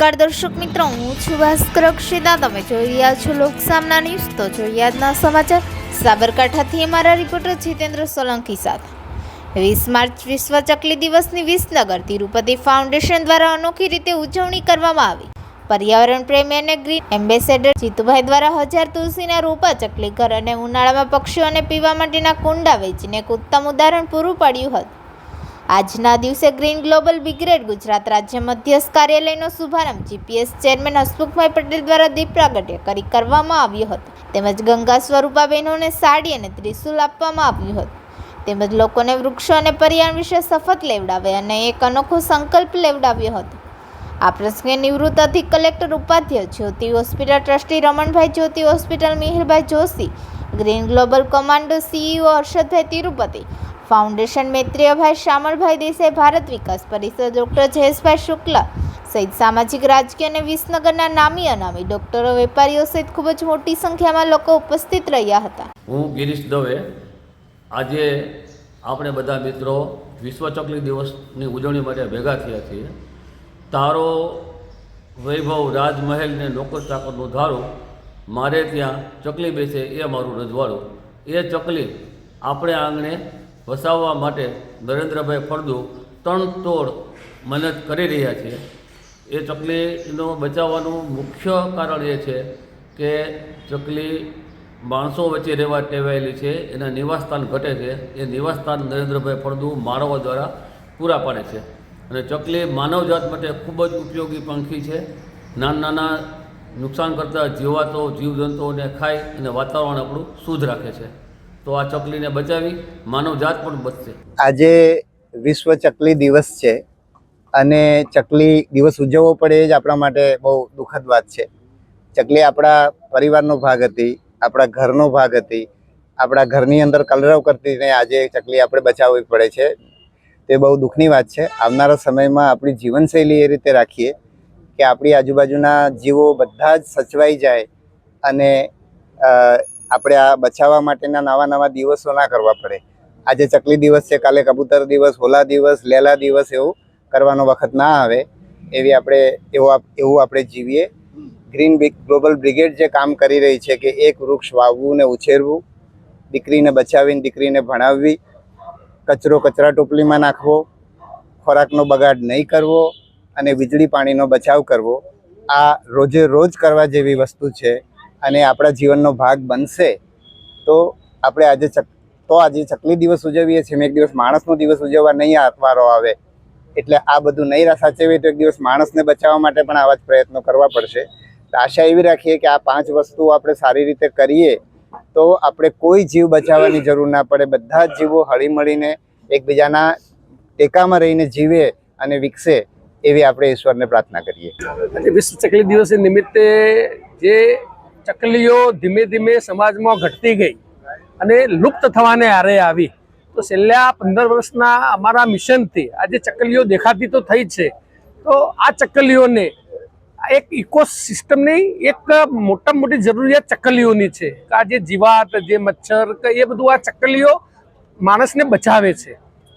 નમસ્કાર દર્શક મિત્રો, હું છું ભાસ્કર અક્ષિતા. તમે જોઈ રહ્યા છો લોકસામના ન્યૂઝ. તો જોઈએ આજના સમાચાર. સાબરકાંઠાથી અમારા રિપોર્ટર જીતેન્દ્ર સોલંકી સાથે. વીસ માર્ચ વિશ્વ ચકલી દિવસની વિસનગર તિરુપતિ ફાઉન્ડેશન દ્વારા અનોખી રીતે ઉજવણી કરવામાં આવી. પર્યાવરણ પ્રેમી અને ગ્રીન એમ્બેસેડર જીતુભાઈ દ્વારા હજાર તુલસીના રોપા ચકલી ઘર અને ઉનાળામાં પક્ષીઓને પીવા માટેના કુંડા વેચીને એક ઉત્તમ ઉદાહરણ પૂરું પાડ્યું હતું. આજના દિવસે ગ્રીન ગ્લોબલ બિગ્રેડ ગુજરાત રાજ્ય મધ્યસ્થ કાર્યાલયનો શુભારંભ જીપીએસ ચેરમેન હસમુખભાઈ પટેલ દ્વારા દીપ પ્રાગટ્ય કરી કરવામાં આવ્યો હતો. તેમજ ગંગા સ્વરૂપા બહેનોને સાડી અને ત્રિશુલ આપવામાં આવ્યું હતું. તેમજ લોકોને વૃક્ષો અને પર્યાવરણ વિશે શપથ લેવડાવે અને એક અનોખો સંકલ્પ લેવડાવ્યો હતો. આ પ્રસંગે નિવૃત્ત અધિક કલેક્ટર ઉપાધ્યક્ષ Jyoti hospital trustee Ramanbhai, Jyoti hospital Mihirbhai Joshi, green global commando CEO Harshadbhai Tirupati foundation Maitriyabhai Shamalbhai Desai, Bharat Vikas Parishad doctor Jayeshbhai Shukla સહિત સામાજિક, રાજકીય અને વિસનગરના નામી અનામી ડૉક્ટરો, વેપારીઓ સહિત ખૂબ જ મોટી સંખ્યામાં લોકો ઉપસ્થિત રહ્યા હતા. હું ગિરીશ દવે. આજે આપણે બધા મિત્રો વિશ્વ ચકલી દિવસની ઉજવણી માટે ભેગા થયા છીએ. તારો વૈભવ રાજમહેલ ને નોકર ચાકરનું ધારું મારે ત્યાં ચકલી બેસે એ મારું રજવાડું. એ ચકલી આપણે આંગણે વસાવવા માટે નરેન્દ્રભાઈ ફળદુ ત્રણ તોડ મહેનત કરી રહ્યા છે. એ ચકલીનો બચાવવાનું મુખ્ય કારણ એ છે કે ચકલી માણસો વચ્ચે રહેવા ટેવાયેલી છે, એના નિવાસસ્થાન ઘટે છે, એ નિવાસસ્થાન નરેન્દ્રભાઈ ફળદુ માનવો દ્વારા પૂરા પાડે છે. અને ચકલી માનવજાત માટે ખૂબ જ ઉપયોગી પંખી છે. નાના નાના નુકસાન કરતા જીવાતો, જીવજંતુઓને ખાય અને વાતાવરણ આપણું શુદ્ધ રાખે છે. તો આ ચકલીને બચાવી માનવજાત પણ બચશે. આજે વિશ્વ ચકલી દિવસ છે અને ચકલી દિવસ ઉજવવો પડે એ જ આપણા માટે બહુ દુઃખદ વાત છે. ચકલી આપણા પરિવારનો ભાગ હતી, આપણા ઘરનો ભાગ હતી, આપણા ઘરની અંદર કલરવ કરતી ને આજે ચકલી આપણે બચાવવી પડે છે. તે બહુ દુઃખની વાત છે. આવનારા સમયમાં આપણી જીવનશૈલી એ રીતે રાખીએ કે આપણી આજુબાજુના જીવો બધા જ સચવાઈ જાય અને આપણે આ બચાવવા માટેના નવા નવા દિવસો ના કરવા પડે. આજે ચકલી દિવસ છે, કાલે કબૂતર દિવસ, હોલા દિવસ, લેલા દિવસ એવું કરવાનો વખત ના આવે. એવી આપણે, એવો એવું આપણે જીવીએ. ગ્રીન ગ્લોબલ બ્રિગેડ જે કામ કરી રહી છે કે એક વૃક્ષ વાવવું ને ઉછેરવું, દીકરીને બચાવીને દીકરીને ભણાવવી, કચરો કચરા ટોપલીમાં નાખવો, ખોરાકનો બગાડ નહીં કરવો અને વીજળી પાણીનો બચાવ કરવો, આ રોજે રોજ કરવા જેવી વસ્તુ છે. અને આપણા જીવનનો ભાગ બનશે, તો આપણે આજે ચક, તો આજે ચકલી દિવસ ઉજવીએ છીએ. એક દિવસ માણસનો દિવસ ઉજવવા નહીં આ આવે. એટલે આ બધું નહીં સાચવીએ તો એક દિવસ માણસને બચાવવા માટે પણ આવા જ પ્રયત્નો કરવા પડશે. આશા એવી રાખીએ કે આ પાંચ વસ્તુઓ આપણે સારી રીતે કરીએ, તો આપણે કોઈ જીવ બચાવવાની જરૂર ના પડે. બધા જ જીવો હળીમળીને એકબીજાના ટેકામાં રહીને જીવે અને વિકસે એવી આપણે ઈશ્વરને પ્રાર્થના કરીએ. વિશ્વ ચકલી દિવસ નિમિત્તે જે ચકલીઓ ધીમે ધીમે સમાજમાં ઘટતી ગઈ અને લુપ્ત થવાને આરે આવી. તો છેલ્લા પંદર વર્ષના અમારા મિશનથી આજે ચકલીઓ દેખાતી તો થઈ છે, તો આ ચકલીઓને એક ઇકોસિસ્ટમની એક મોટામાં મોટી જરૂરિયાત ચકલીઓની છે. કે આ જે જીવાત, જે મચ્છર, કે એ બધું આ ચકલીઓ માણસને બચાવે છે.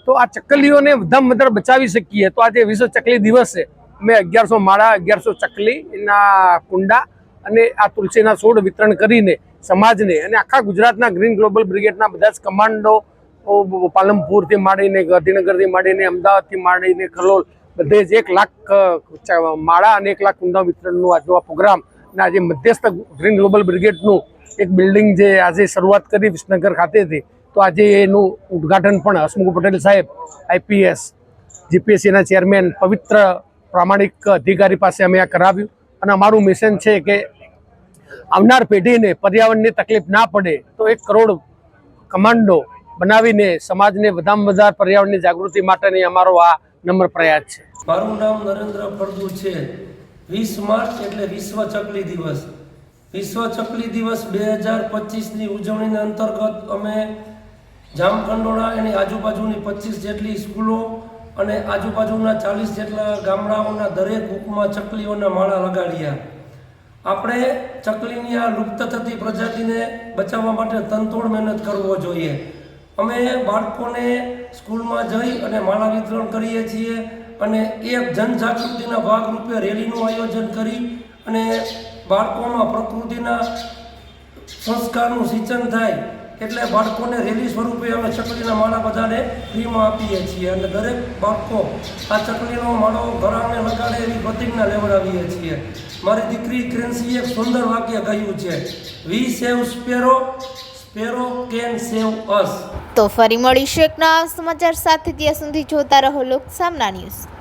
તો આ ચકલીઓને વધારે વધારે બચાવી શકીએ. તો આજે વિશ્વ ચકલી દિવસે મેં અગિયારસો માળા, અગિયારસો ચકલી એના કુંડા અને આ તુલસીના છોડ વિતરણ કરીને સમાજને અને આખા ગુજરાતના ગ્રીન ગ્લોબલ બ્રિગેડના બધા જ કમાન્ડો પાલનપુરથી માંડીને ગાંધીનગરથી માંડીને અમદાવાદથી માંડીને ખલોલ, બધે જ એક લાખ માળા અને એક લાખ કુંડા વિતરણનું આજનો આ પ્રોગ્રામ અને આજે મધ્યસ્થ ગ્રીન ગ્લોબલ બ્રિગેડનું એક બિલ્ડિંગ જે આજે શરૂઆત કરી વિસનગર ખાતેથી, તો આજે એનું ઉદ્ઘાટન પણ હસમુખ પટેલ સાહેબ, આઈપીએસ, જીપીએસસીના ચેરમેન પવિત્ર પ્રામાણિક અધિકારી પાસે અમે આ કરાવ્યું. અને અમારું મિશન છે કે આવનાર પેઢીને પર્યાવરણની તકલીફ ના પડે તો એક કરોડ કમાન્ડો બનાવીને સમાજને વધારેમાં વધારે પર્યાવરણની જાગૃતિ માટેની અમારો આ નમ્ર પ્રયાસ છે. મારું નામ નરેન્દ્ર ફળદુ છે. વીસ માર્ચ એટલે વિશ્વ ચકલી દિવસ. વિશ્વ ચકલી દિવસ બે હજાર પચીસની ઉજવણીના અંતર્ગત અમે જામખંડોળા એની આજુબાજુની પચીસ જેટલી સ્કૂલો અને આજુબાજુના ચાલીસ જેટલા ગામડાઓના દરેક હુકમાં ચકલીઓના માળા લગાડ્યા. આપણે ચકલીની આ લુપ્ત થતી પ્રજાતિને બચાવવા માટે તનતોડ મહેનત કરવો જોઈએ. અમે બાળકોને સ્કૂલમાં જઈ અને માળા વિતરણ કરીએ છીએ અને એક જનજાગૃતિના ભાગરૂપે રેલીનું આયોજન કરી અને બાળકોમાં પ્રકૃતિના સંસ્કારનું સિંચન થાય એટલે બાળકોને રેલી સ્વરૂપે અમે ચકલીના માળા બધાને ફ્રીમાં આપીએ છીએ. અને દરેક બાળકો આ ચકલીનો માળો ઘરાને લગાડે એવી પ્રતિજ્ઞા લેવડાવીએ છીએ. મારી દીકરી ક્રેન્સીએ એક સુંદર વાક્ય કહ્યું છે we save sparrow sparrow can save us તો ફરી મળીશું એક નવા સમાચાર સાથે. ત્યાં સુધી જોતા રહો લોક સામના ન્યૂઝ.